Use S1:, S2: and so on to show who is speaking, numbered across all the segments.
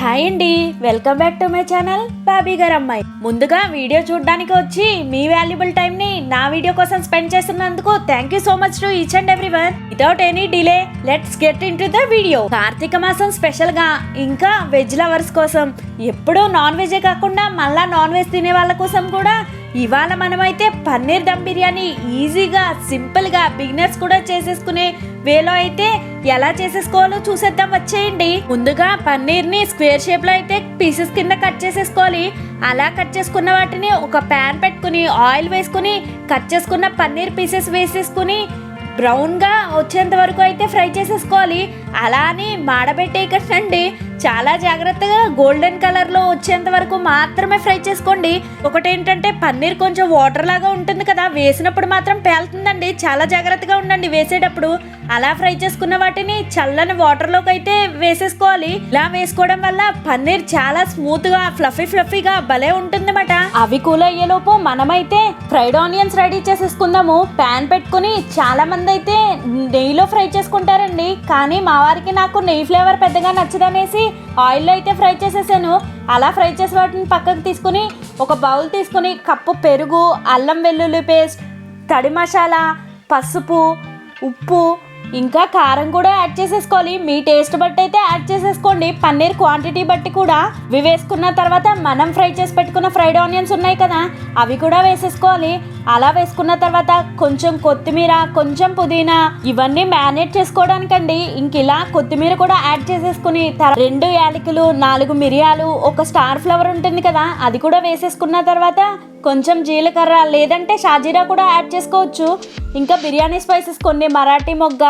S1: Hi అండి. Welcome back to my channel Bobby గారు అమ్మాయి. ముందుగా వీడియో చూడడానికి వచ్చి మీ వాల్యుబుల్ టైం ని నా వీడియో కోసం స్పెండ్ చేస్తున్నందుకు thank you so much to each and every one without any delay let's get into the video Karthika మాసం స్పెషల్గా ఇంకా వెజ్ లవర్స్ కోసం ఎప్పుడూ నాన్ వెజే కాకుండా మళ్ళా నాన్ వెజ్ తినే వాళ్ళ కోసం కూడా ఇవాళ మనమైతే పన్నీర్ దమ్ బిర్యానీ ఈజీగా సింపుల్గా బిగినర్స్ కూడా చేసేసుకునే వేలో అయితే ఎలా చేసేసుకోవాలో చూసేద్దాం వచ్చేయండి. ముందుగా పన్నీర్ని స్క్వేర్ షేప్లో అయితే పీసెస్ కింద కట్ చేసేసుకోవాలి. అలా కట్ చేసుకున్న వాటిని ఒక ప్యాన్ పెట్టుకుని ఆయిల్ వేసుకుని కట్ చేసుకున్న పన్నీర్ పీసెస్ వేసేసుకుని బ్రౌన్గా వచ్చేంత వరకు అయితే ఫ్రై చేసేసుకోవాలి. అలా అని మాడబెట్టేయకండి. చాలా జాగ్రత్తగా గోల్డెన్ కలర్లో వచ్చేంత వరకు మాత్రమే ఫ్రై చేసుకోండి. ఒకటి ఏంటంటే పన్నీర్ కొంచెం వాటర్ లాగా ఉంటుంది కదా వేసినప్పుడు మాత్రం పేలుతుందండి. చాలా జాగ్రత్తగా ఉండండి వేసేటప్పుడు. అలా ఫ్రై చేసుకున్న వాటిని చల్లని వాటర్లోకి అయితే వేసేసుకోవాలి. ఇలా వేసుకోవడం వల్ల పన్నీర్ చాలా స్మూత్గా ఫ్లఫీ ఫ్లఫీగా భలే ఉంటుందన్నమాట. అవి కూల్ అయ్యేలోపు మనమైతే ఫ్రైడ్ ఆనియన్స్ రెడీ చేసేసుకుందాము. ప్యాన్ పెట్టుకుని చాలా మంది అయితే నెయ్యిలో ఫ్రై చేసుకుంటారండి. కానీ మా వారికి నాకు నెయ్యి ఫ్లేవర్ పెద్దగా నచ్చదనేసి ఆయిల్లో అయితే ఫ్రై చేసేసాను. అలా ఫ్రై చేసి వాటిని పక్కకు తీసుకుని ఒక బౌల్ తీసుకుని కప్పు పెరుగు అల్లం వెల్లుల్లి పేస్ట్ తడి మసాలా పసుపు ఉప్పు ఇంకా కారం కూడా యాడ్ చేసేసుకోవాలి. మీ టేస్ట్ బట్టి అయితే యాడ్ చేసేసుకోండి. పన్నీర్ క్వాంటిటీ బట్టి కూడా. ఇవి వేసుకున్న తర్వాత మనం ఫ్రై చేసి పెట్టుకున్న ఫ్రైడ్ ఆనియన్స్ ఉన్నాయి కదా అవి కూడా వేసేసుకోవాలి. అలా వేసుకున్న తర్వాత కొంచెం కొత్తిమీర కొంచెం పుదీనా ఇవన్నీ మ్యారినేట్ చేసుకోవడానికండి. ఇంక ఇలా కొత్తిమీర కూడా యాడ్ చేసేసుకుని రెండు యాలకులు నాలుగు మిరియాలు ఒక స్టార్ ఫ్లవర్ ఉంటుంది కదా అది కూడా వేసేసుకున్న తర్వాత కొంచెం జీలకర్ర లేదంటే షాజీరా కూడా యాడ్ చేసుకోవచ్చు. ఇంకా బిర్యానీ స్పైసెస్ కొన్ని మరాఠీ మొగ్గ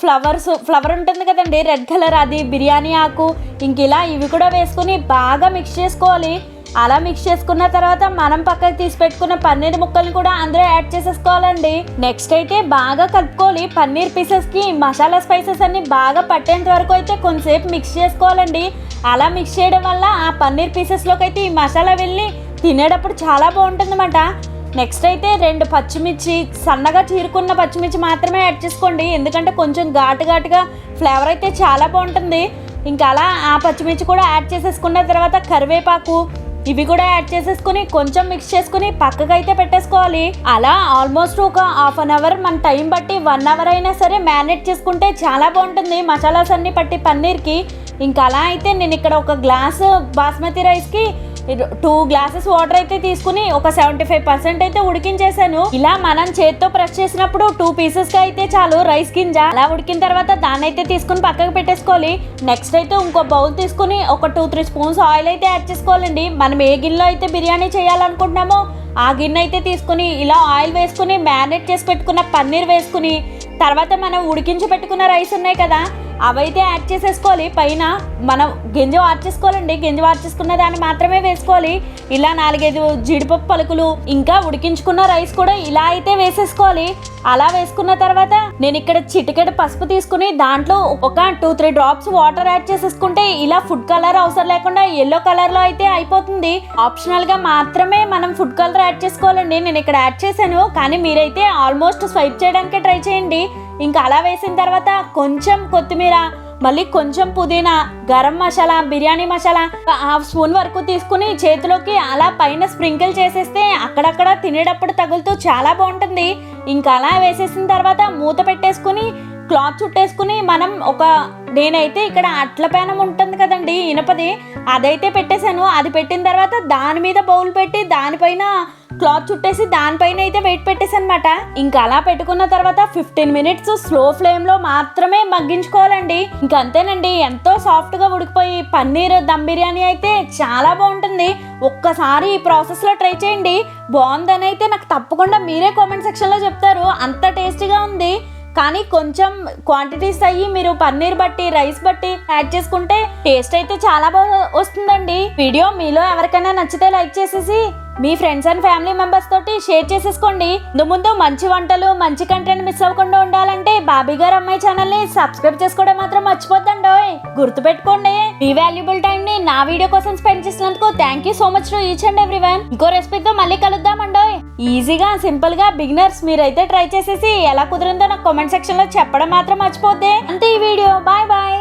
S1: ఫ్లవర్స్ ఫ్లవర్ ఉంటుంది కదండి రెడ్ కలర్ అది బిర్యానీ ఆకు. ఇంక ఇలా ఇవి కూడా వేసుకుని బాగా మిక్స్ చేసుకోవాలి. అలా మిక్స్ చేసుకున్న తర్వాత మనం పక్కకి తీసి పెట్టుకున్న పన్నీర్ ముక్కలు కూడా అందులో యాడ్ చేసేసుకోవాలండి. నెక్స్ట్ అయితే బాగా కలుపుకోవాలి. పన్నీర్ పీసెస్కి మసాలా స్పైసెస్ అన్ని బాగా పట్టేంత వరకు అయితే కొంతసేపు మిక్స్ చేసుకోవాలండి. అలా మిక్స్ చేయడం వల్ల ఆ పన్నీర్ పీసెస్లోకి అయితే ఈ మసాలా వెళ్ళి తినేటప్పుడు చాలా బాగుంటుందన్నమాట. నెక్స్ట్ అయితే రెండు పచ్చిమిర్చి సన్నగా చీరుకున్న పచ్చిమిర్చి మాత్రమే యాడ్ చేసుకోండి. ఎందుకంటే కొంచెం ఘాటు ఘాటుగా ఫ్లేవర్ అయితే చాలా బాగుంటుంది. ఇంకా అలా ఆ పచ్చిమిర్చి కూడా యాడ్ చేసేసుకున్న తర్వాత కరివేపాకు ఇవి కూడా యాడ్ చేసేసుకుని కొంచెం మిక్స్ చేసుకుని పక్కకు అయితే పెట్టేసుకోవాలి. అలా ఆల్మోస్ట్ ఒక హాఫ్ అన్ అవర్ మన టైం బట్టి వన్ అవర్ అయినా సరే మ్యారినేట్ చేసుకుంటే చాలా బాగుంటుంది. మసాలాస్ అన్ని పట్టి పన్నీర్కి. ఇంకా అలా అయితే నేను ఇక్కడ ఒక గ్లాస్ బాస్మతి రైస్కి టూ గ్లాసెస్ వాటర్ అయితే తీసుకుని ఒక సెవెంటీ ఫైవ్ పర్సెంట్ అయితే ఉడికించేసాను ఇలా మనం చేత్తో ప్రెస్ చేసినప్పుడు టూ పీసెస్గా అయితే చాలు రైస్ గింజ. అలా ఉడికిన తర్వాత దాన్ని అయితే తీసుకుని పక్కకు పెట్టేసుకోవాలి. నెక్స్ట్ అయితే ఇంకో బౌల్ తీసుకుని ఒక టూ త్రీ స్పూన్స్ ఆయిల్ అయితే యాడ్ చేసుకోవాలండి. మనం ఏ గిన్నెలో అయితే బిర్యానీ చేయాలనుకుంటున్నామో ఆ గిన్నె అయితే తీసుకుని ఇలా ఆయిల్ వేసుకుని మ్యారినేట్ చేసి పెట్టుకున్న పన్నీర్ వేసుకుని తర్వాత మనం ఉడికించి పెట్టుకున్న రైస్ ఉన్నాయి కదా అవైతే యాడ్ చేసేసుకోవాలి. పైన మనం గింజ వార్చేసుకోవాలండి గింజ వార్చేసుకున్న దాన్ని మాత్రమే వేసుకోవాలి. ఇలా నాలుగైదు జీడిపప్పు పలుకులు ఇంకా ఉడికించుకున్న రైస్ కూడా ఇలా అయితే వేసేసుకోవాలి. అలా వేసుకున్న తర్వాత నేను ఇక్కడ చిటికెడు పసుపు తీసుకుని దాంట్లో ఒక two three drops water add చేసేసుకుంటే ఇలా ఫుడ్ కలర్ అవసరం లేకుండా ఎల్లో కలర్లో అయితే అయిపోతుంది. ఆప్షనల్గా మాత్రమే మనం ఫుడ్ కలర్ యాడ్ చేసుకోవాలండి. నేను ఇక్కడ యాడ్ చేశాను. కానీ మీరైతే ఆల్మోస్ట్ స్వైప్ చేయడానికి ట్రై చేయండి. ఇంకా అలా వేసిన తర్వాత కొంచెం కొత్తిమీర మళ్ళీ కొంచెం పుదీనా గరం మసాలా బిర్యానీ మసాలా హాఫ్ స్పూన్ వరకు తీసుకుని చేతిలోకి అలా పైన స్ప్రింకిల్ చేసేస్తే అక్కడక్కడ తినేటప్పుడు తగులుతూ చాలా బాగుంటుంది. ఇంకా అలా వేసేసిన తర్వాత మూత పెట్టేసుకుని క్లాత్ చుట్టేసుకుని మనం ఒక నేనైతే ఇక్కడ అట్ల పేనం ఉంటుంది కదండి ఇనపది అదైతే పెట్టేశాను. అది పెట్టిన తర్వాత దాని మీద బౌల్ పెట్టి దానిపైన క్లాత్ చుట్టేసి దానిపైన అయితే వెయిట్ పెట్టేసి అనమాట ఇంకా అలా పెట్టుకున్న తర్వాత ఫిఫ్టీన్ మినిట్స్ స్లో ఫ్లేమ్లో మాత్రమే మగ్గించుకోవాలండి. ఇంకంతేనండి ఎంతో సాఫ్ట్గా ఉడికిపోయి పన్నీర్ దమ్ బిర్యానీ అయితే చాలా బాగుంటుంది. ఒక్కసారి ఈ ప్రాసెస్లో ట్రై చేయండి. బాగుందని అయితే నాకు తప్పకుండా మీరే కామెంట్ సెక్షన్లో చెప్తారు. అంత టేస్టీగా ఉంది. కానీ కొంచెం క్వాంటిటీస్ అయ్యి మీరు పన్నీర్ బట్టి రైస్ బట్టి యాడ్ చేసుకుంటే టేస్ట్ అయితే చాలా బాగా వస్తుందండి. వీడియో మీలో ఎవరికైనా నచ్చితే లైక్ చేసేసి మీ ఫ్రెండ్స్ అండ్ ఫ్యామిలీ మెంబర్స్ తోటి షేర్ చేసేసుకోండి. ముందు ముందు మంచి వంటలు మంచి కంటెంట్ మిస్ అవ్వకుండా ఉండాలంటే బాబీ గారు అమ్మాయి ఛానల్ని సబ్స్క్రైబ్ చేసుకోవడం మాత్రం మర్చిపోద్దండోయ్. గుర్తుపెట్టుకోండి మీ వాల్యుబుల్ టైం ని నా వీడియో కోసం స్పెండ్ చేసినందుకు thank you so much to each and every one ఇంకో రెసిపీతో మళ్ళీ కలుద్దామండోయ్. ఈజీగా సింపుల్గా బిగినర్స్ మీరైతే ట్రై చేసేసి ఎలా కుదిరిందో నాకు కామెంట్ సెక్షన్లో చెప్పడం మాత్రం మర్చిపోతే అంతే ఈ వీడియో. Bye bye.